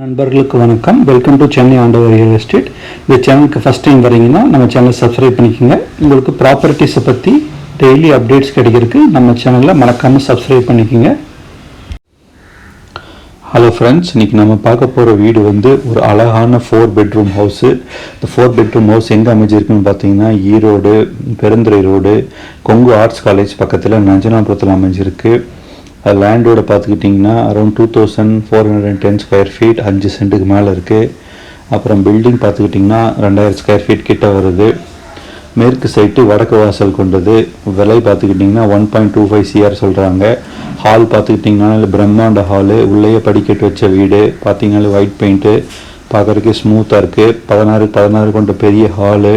நண்பர்களுக்கு வணக்கம். Welcome to Chennai ஆண்டவர் ரியல் எஸ்டேட் இந்த சேனலுக்கு ஃபஸ்ட் டைம் வரீங்கன்னா நம்ம சேனலை சப்ஸ்கிரைப் பண்ணிக்கோங்க. உங்களுக்கு ப்ராப்பர்ட்டிஸை பற்றி டெய்லி அப்டேட்ஸ் கிடைக்கிறதுக்கு நம்ம சேனலில் மறக்காமல் சப்ஸ்கிரைப் பண்ணிக்கோங்க. ஹலோ ஃப்ரெண்ட்ஸ் இன்றைக்கி நம்ம பார்க்க போகிற வீடு வந்து ஒரு அழகான ஃபோர் பெட்ரூம் ஹவுஸு இந்த ஃபோர் பெட்ரூம் ஹவுஸ் எங்கே அமைஞ்சிருக்குன்னு பார்த்தீங்கன்னா Erode Perundurai road Kongu arts college பக்கத்தில் நஞ்சனாபுரத்தில் அமைஞ்சிருக்கு. லேண்டோட பார்த்துக்கிட்டிங்கன்னா around two thousand four hundred and ten square feet அஞ்சு சென்ட்டுக்கு மேலே இருக்குது அப்புறம் பில்டிங் பார்த்துக்கிட்டிங்கன்னா ரெண்டாயிரம் ஸ்கொயர் ஃபீட் கிட்ட வருது. மேற்கு சைட்டு வடக்கு வாசல் கொண்டது. விலை பார்த்துக்கிட்டிங்கன்னா one point two five CR சொல்கிறாங்க ஹால் பார்த்துக்கிட்டிங்கன்னா பிரம்மாண்ட ஹாலு உள்ளேயே படிக்கட்டு வச்ச வீடு. பார்த்தீங்கன்னா ஒயிட் பெயிண்ட்டு பார்க்குறதுக்கு ஸ்மூத்தாக இருக்குது பதினாறு பதினாறு கொண்ட பெரிய ஹாலு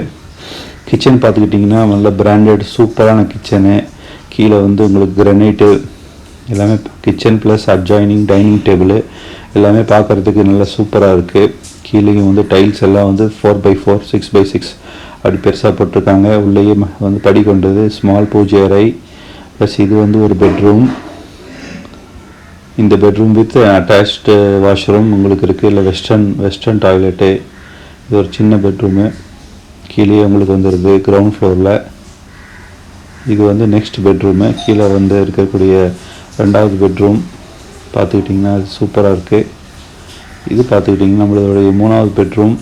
கிச்சன் பார்த்துக்கிட்டிங்கன்னா நல்ல பிராண்டட் சூப்பரான கிச்சனு கீழே வந்து உங்களுக்கு கிரனைட்டு எல்லாமே kitchen plus adjoining dining table எல்லாமே பார்க்குறதுக்கு நல்லா சூப்பராக இருக்குது கீழேயும் வந்து டைல்ஸ் எல்லாம் வந்து four by four six by six அப்படி பெருசாக போட்டிருக்காங்க. உள்ளேயே வந்து படி கொண்டது ஸ்மால் பூஜை அறை ப்ளஸ் இது வந்து ஒரு பெட்ரூம் இந்த பெட்ரூம் வித் அட்டாச்டு வாஷ்ரூம் உங்களுக்கு இருக்குது இல்லை வெஸ்டர்ன் வெஸ்டர்ன் டாய்லெட்டு இது ஒரு சின்ன பெட்ரூமு கீழே உங்களுக்கு வந்துடுது கிரவுண்ட் ஃப்ளோரில் இது வந்து நெக்ஸ்ட் பெட்ரூமு கீழே வந்து இருக்கக்கூடிய ரெண்டாவது பெட்ரூம் பார்த்துக்கிட்டிங்கன்னா அது சூப்பராக இருக்குது இது பார்த்துக்கிட்டிங்கன்னா நம்மளுடைய மூணாவது பெட்ரூம்.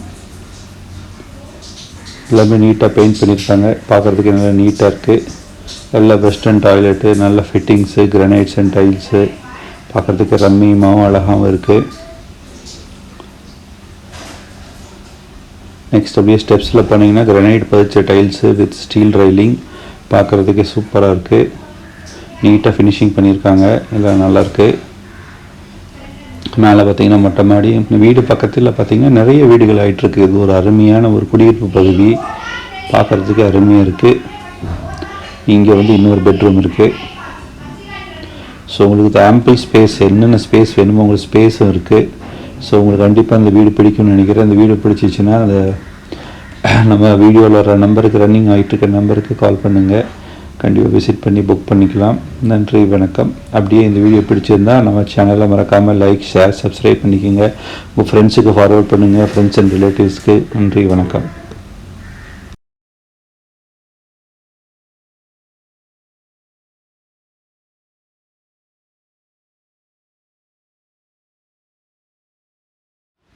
எல்லாமே நீட்டாக பெயிண்ட் பண்ணியிருக்காங்க. பார்க்குறதுக்கு நல்லா நீட்டாக இருக்குது நல்ல வெஸ்டர்ன் டாய்லெட்டு நல்ல ஃபிட்டிங்ஸு கிரனைட்ஸ் அண்ட் டைல்ஸு பார்க்குறதுக்கு ரம்மியமாகவும் அழகாகவும் இருக்குது நெக்ஸ்ட் அப்படியே ஸ்டெப்ஸில் போனீங்கன்னா கிரனைட் பதிச்ச டைல்ஸு வித் ஸ்டீல் ரைலிங் பார்க்குறதுக்கு சூப்பராக இருக்குது நீட்டாக ஃபினிஷிங் பண்ணியிருக்காங்க. எல்லாம் நல்லாயிருக்கு மேலே பார்த்தீங்கன்னா மொட்டை மாடி வீடு பக்கத்தில் பார்த்தீங்கன்னா நிறைய வீடுகள் ஆயிட்டிருக்கு. இது ஒரு அருமையான ஒரு குடியிருப்பு பகுதி. பார்க்குறதுக்கு அருமையாக இருக்குது இங்கே வந்து இன்னொரு பெட்ரூம் இருக்குது ஸோ உங்களுக்கு ஆம்பிள் ஸ்பேஸ் என்னென்ன ஸ்பேஸ் வேணுமோ உங்களுக்கு ஸ்பேஸும் இருக்குது ஸோ உங்களுக்கு கண்டிப்பாக அந்த வீடு பிடிக்கும்னு நினைக்கிறேன். அந்த வீடு பிடிச்சிச்சின்னா அந்த நம்ம வீடியோவில் வர நம்பருக்கு ரன்னிங் ஆகிட்டு இருக்க நம்பருக்கு கால் பண்ணுங்கள் கண்டிப்பாக விசிட் பண்ணி புக் பண்ணிக்கலாம். நன்றி வணக்கம். அப்படியே இந்த வீடியோ பிடிச்சிருந்தா நம்ம சேனலை மறக்காமல் லைக் ஷேர் சப்ஸ்கிரைப் பண்ணிக்கோங்க. உங்கள் ஃப்ரெண்ட்ஸுக்கு ஃபார்வர்ட் பண்ணுங்கள் ஃப்ரெண்ட்ஸ் அண்ட் ரிலேட்டிவ்ஸ்க்கு நன்றி வணக்கம்.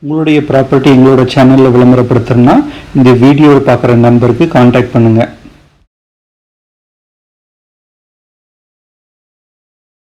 உங்களுடைய ப்ராப்பர்ட்டி எங்களோட சேனலில் விளம்பரப்படுத்துறதுனா இந்த வீடியோவை பார்க்குற நம்பருக்கு காண்டாக்ட் பண்ணுங்கள்